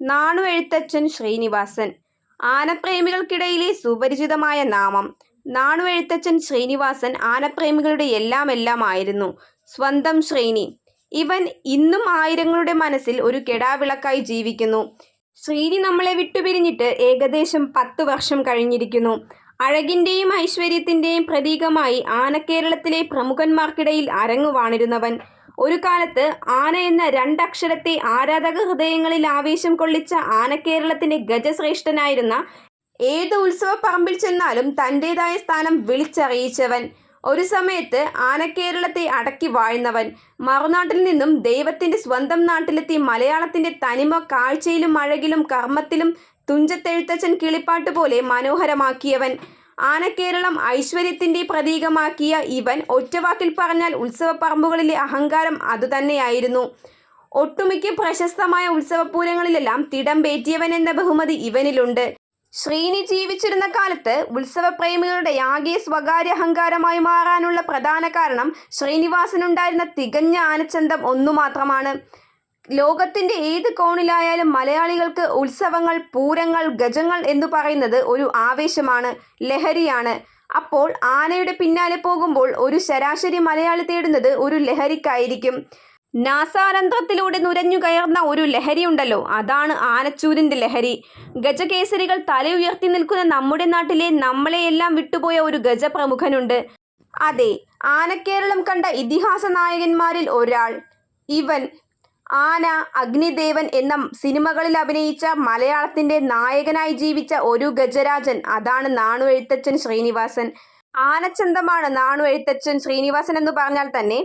നാണു എഴുത്തച്ഛൻ ശ്രീനിവാസൻ. ആനപ്രേമികൾക്കിടയിലെ സുപരിചിതമായ നാമം. നാണു എഴുത്തച്ഛൻ ശ്രീനിവാസൻ ആനപ്രേമികളുടെ എല്ലാം എല്ലാം ആയിരുന്നു സ്വന്തം ശ്രീനി. ഇവൻ ഇന്നും ആയിരങ്ങളുടെ മനസ്സിൽ ഒരു കെടാവിളക്കായി ജീവിക്കുന്നു. ശ്രീനി നമ്മളെ വിട്ടുപിരിഞ്ഞിട്ട് ഏകദേശം പത്ത് വർഷം കഴിഞ്ഞിരിക്കുന്നു. അഴകിന്റെയും ഐശ്വര്യത്തിന്റെയും പ്രതീകമായി ആനക്കേരളത്തിലെ പ്രമുഖന്മാർക്കിടയിൽ അരങ്ങുവാണിരുന്നവൻ ഒരു കാലത്ത് ആന എന്ന രണ്ടക്ഷരത്തെ ആരാധക ഹൃദയങ്ങളിൽ ആവേശം കൊള്ളിച്ച ആനക്കേരളത്തിന്റെ ഗജശ്രേഷ്ഠനായിരുന്ന ഏത് ഉത്സവ പറമ്പിൽ ചെന്നാലും തന്റെതായ സ്ഥാനം വിളിച്ചറിയിച്ചവൻ. ഒരു സമയത്ത് ആനക്കേരളത്തെ അടക്കി വാഴുന്നവൻ. മറുനാട്ടിൽ നിന്നും ദൈവത്തിന്റെ സ്വന്തം നാട്ടിലെത്തി മലയാളത്തിന്റെ തനിമ കാഴ്ചയിലും അഴകിലും കർമ്മത്തിലും തുഞ്ചത്തെഴുത്തച്ഛൻ കിളിപ്പാട്ട് പോലെ മനോഹരമാക്കിയവൻ. ആനക്കേരളം ഐശ്വര്യത്തിന്റെ പ്രതീകമാക്കിയ ഇവൻ ഒറ്റവാക്കിൽ പറഞ്ഞാൽ ഉത്സവപ്പറമ്പുകളിലെ അഹങ്കാരം അതുതന്നെയായിരുന്നു. ഒട്ടുമിക്ക പ്രശസ്തമായ ഉത്സവപൂരങ്ങളിലെല്ലാം തിടംപേറ്റിയവൻ എന്ന ബഹുമതി ഇവനിലുണ്ട്. ശ്രീനി ജീവിച്ചിരുന്ന കാലത്ത് ഉത്സവപ്രേമികളുടെ ആകെ സ്വകാര്യ അഹങ്കാരമായി മാറാനുള്ള പ്രധാന കാരണം ശ്രീനിവാസനുണ്ടായിരുന്ന തികഞ്ഞ ആനച്ചന്തം ഒന്നു മാത്രമാണ് ലോകത്തിന്റെ ഏത് കോണിലായാലും മലയാളികൾക്ക് ഉത്സവങ്ങൾ പൂരങ്ങൾ ഗജങ്ങൾ എന്ന് പറയുന്നത് ഒരു ആവേശമാണ് ലഹരിയാണ്. അപ്പോൾ ആനയുടെ പിന്നാലെ പോകുമ്പോൾ ഒരു ശരാശരി മലയാളി തേടുന്നത് ഒരു ലഹരിക്കായിരിക്കും. നാസാരന്ധ്രത്തിലൂടെ നുരഞ്ഞു കയർന്ന ഒരു ലഹരിയുണ്ടല്ലോ അതാണ് ആനച്ചൂരിന്റെ ലഹരി. ഗജകേസരികൾ തല ഉയർത്തി നിൽക്കുന്ന നമ്മുടെ നാട്ടിലെ നമ്മളെയെല്ലാം വിട്ടുപോയ ഒരു ഗജപ്രമുഖനുണ്ട്. അതെ ആനക്കേരളം കണ്ട ഇതിഹാസ നായകന്മാരിൽ ഒരാൾ. ഇവൻ ആന അഗ്നിദേവൻ എന്ന സിനിമകളിൽ അഭിനയിച്ച മലയാളത്തിന്റെ നായകനായി ജീവിച്ച ഒരു ഗജരാജൻ. അതാണ് നാണു എഴുത്തച്ഛൻ ശ്രീനിവാസൻ. ആനച്ചന്തമാണ് നാണു എഴുത്തച്ഛൻ ശ്രീനിവാസൻ എന്ന് പറഞ്ഞാൽ തന്നെ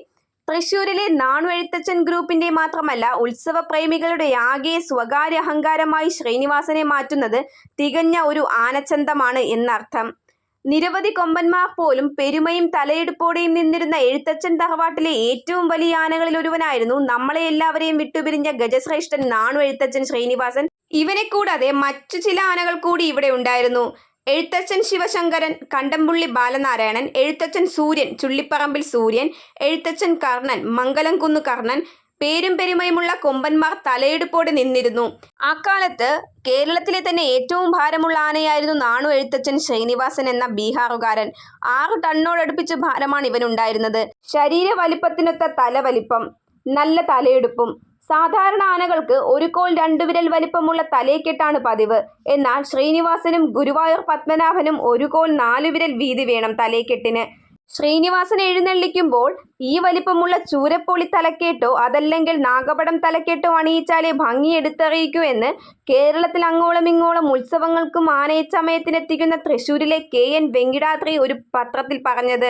തൃശൂരിലെ നാണു എഴുത്തച്ഛൻ ഗ്രൂപ്പിന്റെ മാത്രമല്ല ഉത്സവ പ്രേമികളുടെ ആകെ സ്വകാര്യ അഹങ്കാരമായി ശ്രീനിവാസനെ മാറ്റുന്നത് തികഞ്ഞ ഒരു ആനച്ചന്തമാണ് എന്നർത്ഥം. നിരവധി കൊമ്പന്മാർ പോലും പെരുമയും തലയെടുപ്പോടെയും നിന്നിരുന്ന എഴുത്തച്ഛൻ തഹവാട്ടിലെ ഏറ്റവും വലിയ ആനകളിൽ ഒരുവനായിരുന്നു നമ്മളെ എല്ലാവരെയും വിട്ടുപിരിഞ്ഞ ഗജശ്രേഷ്ഠൻ നാണു എഴുത്തച്ഛൻ ശ്രീനിവാസൻ. ഇവനെ കൂടാതെ മറ്റു ചില ആനകൾ കൂടി ഇവിടെ ഉണ്ടായിരുന്നു. എഴുത്തച്ഛൻ ശിവശങ്കരൻ കണ്ടംപുള്ളി ബാലനാരായണൻ എഴുത്തച്ഛൻ സൂര്യൻ ചുള്ളിപ്പറമ്പിൽ സൂര്യൻ എഴുത്തച്ഛൻ കർണൻ മംഗലംകുന്ന് കർണൻ പേരും പെരുമയുമുള്ള കൊമ്പന്മാർ തലയെടുപ്പോടെ നിന്നിരുന്നു. അക്കാലത്ത് കേരളത്തിലെ തന്നെ ഏറ്റവും ഭാരമുള്ള ആനയായിരുന്നു നാണു എഴുത്തച്ഛൻ ശ്രീനിവാസൻ എന്ന ബീഹാറുകാരൻ. ആറ് ടണ്ണോടടുപ്പിച്ച് ഭാരമാണ് ഇവനുണ്ടായിരുന്നത്. ശരീര വലിപ്പത്തിനൊത്ത തലവലിപ്പം നല്ല തലയെടുപ്പും സാധാരണ ആനകൾക്ക് ഒരു കോൽ രണ്ടു വിരൽ വലിപ്പമുള്ള തലയെക്കെട്ടാണ് പതിവ്. എന്നാൽ ശ്രീനിവാസനും ഗുരുവായൂർ പത്മനാഭനും ഒരു കോൽ നാലു വിരൽ വീതി വേണം തലയെക്കെട്ടിന്. ശ്രീനിവാസൻ എഴുന്നള്ളിക്കുമ്പോൾ ഈ വലിപ്പമുള്ള ചൂരപ്പൊളി തലക്കേട്ടോ അതല്ലെങ്കിൽ നാഗപടം തലക്കേട്ടോ അണിയിച്ചാലേ ഭംഗി എടുത്തറിയിക്കൂ എന്ന് കേരളത്തിൽ അങ്ങോളം ഇങ്ങോളം ഉത്സവങ്ങൾക്കും ആനയച്ചമയത്തിനെത്തിക്കുന്ന തൃശൂരിലെ കെ എൻ വെങ്കിടാദ്രി ഒരു പത്രത്തിൽ പറഞ്ഞത്.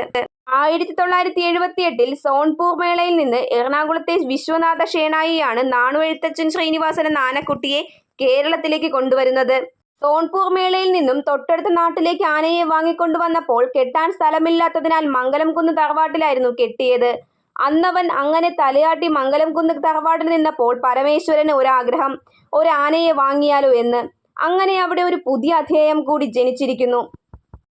ആയിരത്തി തൊള്ളായിരത്തി എഴുപത്തി എട്ടിൽ സോൺപൂർ മേളയിൽ നിന്ന് എറണാകുളത്തെ വിശ്വനാഥ ഷേണായിയാണ് നാണു എഴുത്തച്ഛൻ ശ്രീനിവാസൻ എന്ന ആനക്കുട്ടിയെ കേരളത്തിലേക്ക് കൊണ്ടുവരുന്നത്. സോൺപൂർ മേളയിൽ നിന്നും തൊട്ടടുത്ത നാട്ടിലേക്ക് ആനയെ വാങ്ങിക്കൊണ്ടുവന്നപ്പോൾ കെട്ടാൻ സ്ഥലമില്ലാത്തതിനാൽ മംഗലം കുന്ന് തറവാട്ടിലായിരുന്നു കെട്ടിയത്. അന്നവൻ അങ്ങനെ തലയാട്ടി മംഗലം കുന്ന് തറവാട്ടിൽ നിന്നപ്പോൾ പരമേശ്വരന് ഒരാഗ്രഹം ഒരു ആനയെ വാങ്ങിയാലോ എന്ന്. അങ്ങനെ അവിടെ ഒരു പുതിയ അധ്യായം കൂടി ജനിച്ചിരിക്കുന്നു.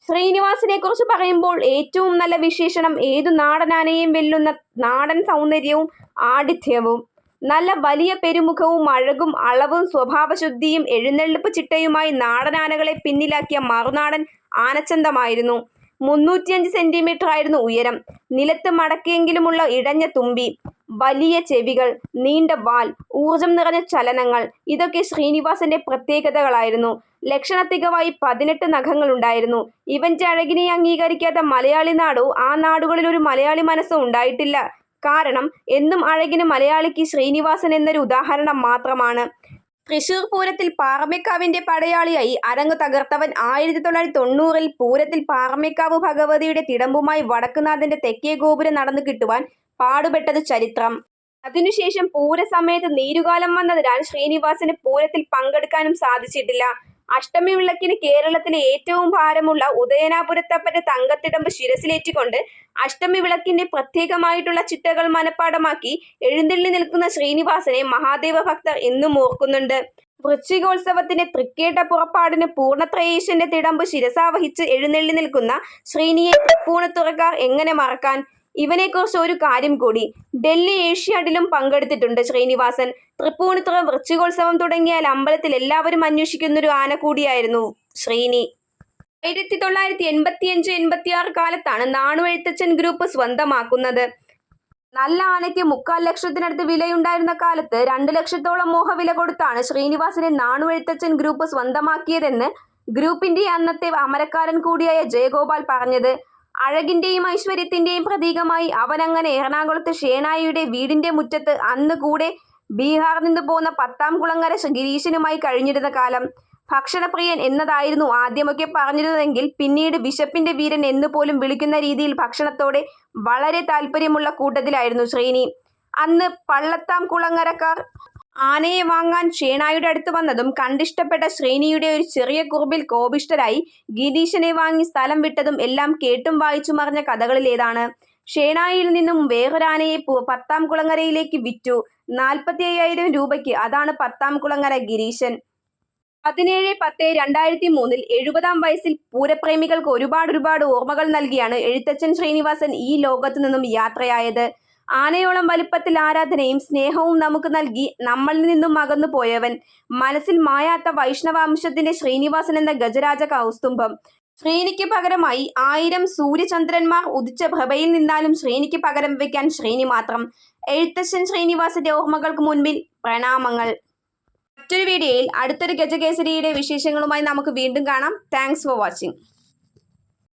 ശ്രീനിവാസിനെ കുറിച്ച് പറയുമ്പോൾ ഏറ്റവും നല്ല വിശേഷണം ഏതു നാടനാനയെയും വെല്ലുന്ന നാടൻ സൗന്ദര്യവും ആഠിത്യവും നല്ല വലിയ പെരുമുഖവും അഴകും അളവും സ്വഭാവശുദ്ധിയും എഴുന്നള്ളിപ്പ് ചിട്ടയുമായി നാടനാനകളെ പിന്നിലാക്കിയ മറുനാടൻ ആനച്ചന്തമായിരുന്നു. മുന്നൂറ്റിയഞ്ച് സെന്റിമീറ്റർ ആയിരുന്നു ഉയരം. നിലത്ത് മടക്കിയെങ്കിലുമുള്ള ഇടഞ്ഞ തുമ്പി വലിയ ചെവികൾ നീണ്ട വാൽ ഊർജം നിറഞ്ഞ ചലനങ്ങൾ ഇതൊക്കെ ശ്രീനിവാസന്റെ പ്രത്യേകതകളായിരുന്നു. ലക്ഷണത്തികമായി പതിനെട്ട് നഖങ്ങളുണ്ടായിരുന്നു ഇവന്റെ അഴകിനെ അംഗീകരിക്കാത്ത മലയാളി നാടോ ആ നാടുകളിൽ ഒരു മലയാളി മനസ്സോ ഉണ്ടായിട്ടില്ല. കാരണം എന്നും അഴകിന് മലയാളിക്ക് ശ്രീനിവാസൻ എന്നൊരു ഉദാഹരണം മാത്രമാണ്. തൃശൂർ പൂരത്തിൽ പാറമേക്കാവിന്റെ പടയാളിയായി അരങ്ങു തകർത്തവൻ ആയിരത്തി തൊള്ളായിരത്തി തൊണ്ണൂറിൽ പൂരത്തിൽ പാറമേക്കാവ് ഭഗവതിയുടെ തിടമ്പുമായി വടക്കുനാഥന്റെ തെക്കേ ഗോപുരം നടന്നു കിട്ടുവാൻ പാടുപെട്ടത് ചരിത്രം. അതിനുശേഷം പൂരസമയത്ത് നീരുകാലം വന്നതിനാൽ ശ്രീനിവാസന് പൂരത്തിൽ പങ്കെടുക്കാനും സാധിച്ചിട്ടില്ല. അഷ്ടമി വിളക്കിന് കേരളത്തിലെ ഏറ്റവും ഭാരമുള്ള ഉദയനാപുരത്തപ്പന്റെ തങ്കത്തിടമ്പ് ശിരസിലേറ്റിക്കൊണ്ട് അഷ്ടമി വിളക്കിന്റെ പ്രത്യേകമായിട്ടുള്ള ചിട്ടകൾ മനഃപ്പാടമാക്കി എഴുന്നള്ളി നിൽക്കുന്ന ശ്രീനിവാസനെ മഹാദേവ ഭക്തർ എന്നും ഓർക്കുന്നുണ്ട്. വൃശ്ചികോത്സവത്തിന്റെ തൃക്കേട്ട പുറപ്പാടിന് പൂർണത്രയേശന്റെ തിടമ്പ് ശിരസാവഹിച്ച് എഴുന്നള്ളി നിൽക്കുന്ന ശ്രീനിയെ തൃപ്പൂണിത്തുറക്കാർ എങ്ങനെ മറക്കാൻ? ഇവനെക്കുറിച്ച് ഒരു കാര്യം കൂടി. ഡൽഹി ഏഷ്യാഡിലും പങ്കെടുത്തിട്ടുണ്ട് ശ്രീനിവാസൻ. തൃപ്പൂണിത്തുറ വൃശ്ചികോത്സവം തുടങ്ങിയാൽ അമ്പലത്തിൽ എല്ലാവരും അന്വേഷിക്കുന്നൊരു ആന കൂടിയായിരുന്നു ശ്രീനി. ആയിരത്തി തൊള്ളായിരത്തി എൺപത്തി അഞ്ച് എൺപത്തി ആറ് കാലത്താണ് നാണുഎഴുത്തച്ഛൻ ഗ്രൂപ്പ് സ്വന്തമാക്കുന്നത്. നല്ല ആനയ്ക്ക് മുക്കാൽ ലക്ഷത്തിനടുത്ത് വിലയുണ്ടായിരുന്ന കാലത്ത് രണ്ട് ലക്ഷത്തോളം മോഹവില കൊടുത്താണ് ശ്രീനിവാസിനെ നാണുഎഴുത്തച്ഛൻ ഗ്രൂപ്പ് സ്വന്തമാക്കിയതെന്ന് ഗ്രൂപ്പിന്റെ അന്നത്തെ അമരക്കാരൻ കൂടിയായ ജയഗോപാൽ പറഞ്ഞത്. അഴകിന്റെയും ഐശ്വര്യത്തിന്റെയും പ്രതീകമായി അവൻ അങ്ങനെ എറണാകുളത്ത് ഷേനായിയുടെ വീടിന്റെ മുറ്റത്ത് അന്ന് കൂടെ ബീഹാറിൽ നിന്ന് പോകുന്ന പത്താം കുളങ്ങര ഗിരീശനുമായി കഴിഞ്ഞിരുന്ന കാലം ഭക്ഷണപ്രിയൻ എന്നതായിരുന്നു ആദ്യമൊക്കെ പറഞ്ഞിരുന്നതെങ്കിൽ പിന്നീട് ബിഷപ്പിന്റെ വീരൻ എന്ന് പോലും വിളിക്കുന്ന രീതിയിൽ ഭക്ഷണത്തോടെ വളരെ താല്പര്യമുള്ള കൂട്ടത്തിലായിരുന്നു ശ്രീനി. അന്ന് പള്ളത്താം കുളങ്ങരക്കാർ ആനയെ വാങ്ങാൻ ഷേണായുടെ അടുത്ത് വന്നതും കണ്ടിഷ്ടപ്പെട്ട ശ്രീനിയുടെ ഒരു ചെറിയ കുറുമ്പിൽ കോപിഷ്ടരായി ഗിരീശനെ വാങ്ങി സ്ഥലം വിട്ടതും എല്ലാം കേട്ടും വായിച്ചു മറിഞ്ഞ കഥകളിലേതാണ് ഷേണായിൽ നിന്നും വേറൊരാനയെ പത്താം കുളങ്ങരയിലേക്ക് വിറ്റു. നാൽപ്പത്തി അയ്യായിരം രൂപയ്ക്ക് അതാണ് പത്താം കുളങ്ങര ഗിരീശൻ. പതിനേഴ് പത്ത് രണ്ടായിരത്തി മൂന്നിൽ എഴുപതാം വയസ്സിൽ പൂരപ്രേമികൾക്ക് ഒരുപാട് ഒരുപാട് ഓർമ്മകൾ നൽകിയാണ് എഴുത്തച്ഛൻ ശ്രീനിവാസൻ ഈ ലോകത്തു നിന്നും യാത്രയായത്. ആനയോളം വലിപ്പത്തിൽ ആരാധനയും സ്നേഹവും നമുക്ക് നൽകി നമ്മളിൽ നിന്നും അകന്നു പോയവൻ. മനസ്സിൽ മായാത്ത വൈഷ്ണവാംശത്തിന്റെ ശ്രീനിവാസൻ എന്ന ഗജരാജ കൗസ്തുംഭം. ശ്രീനിക്ക് പകരമായി ആയിരം സൂര്യചന്ദ്രന്മാർ ഉദിച്ച പ്രഭയിൽ നിന്നാലും ശ്രീനിക്ക് പകരം വയ്ക്കാൻ ശ്രീനി മാത്രം. എഴുത്തച്ഛൻ ശ്രീനിവാസന്റെ ഓർമ്മകൾക്ക് മുൻപിൽ പ്രണാമങ്ങൾ. മറ്റൊരു വീഡിയോയിൽ അടുത്തൊരു ഗജകേസരിയുടെ വിശേഷങ്ങളുമായി നമുക്ക് വീണ്ടും കാണാം. Thanks for watching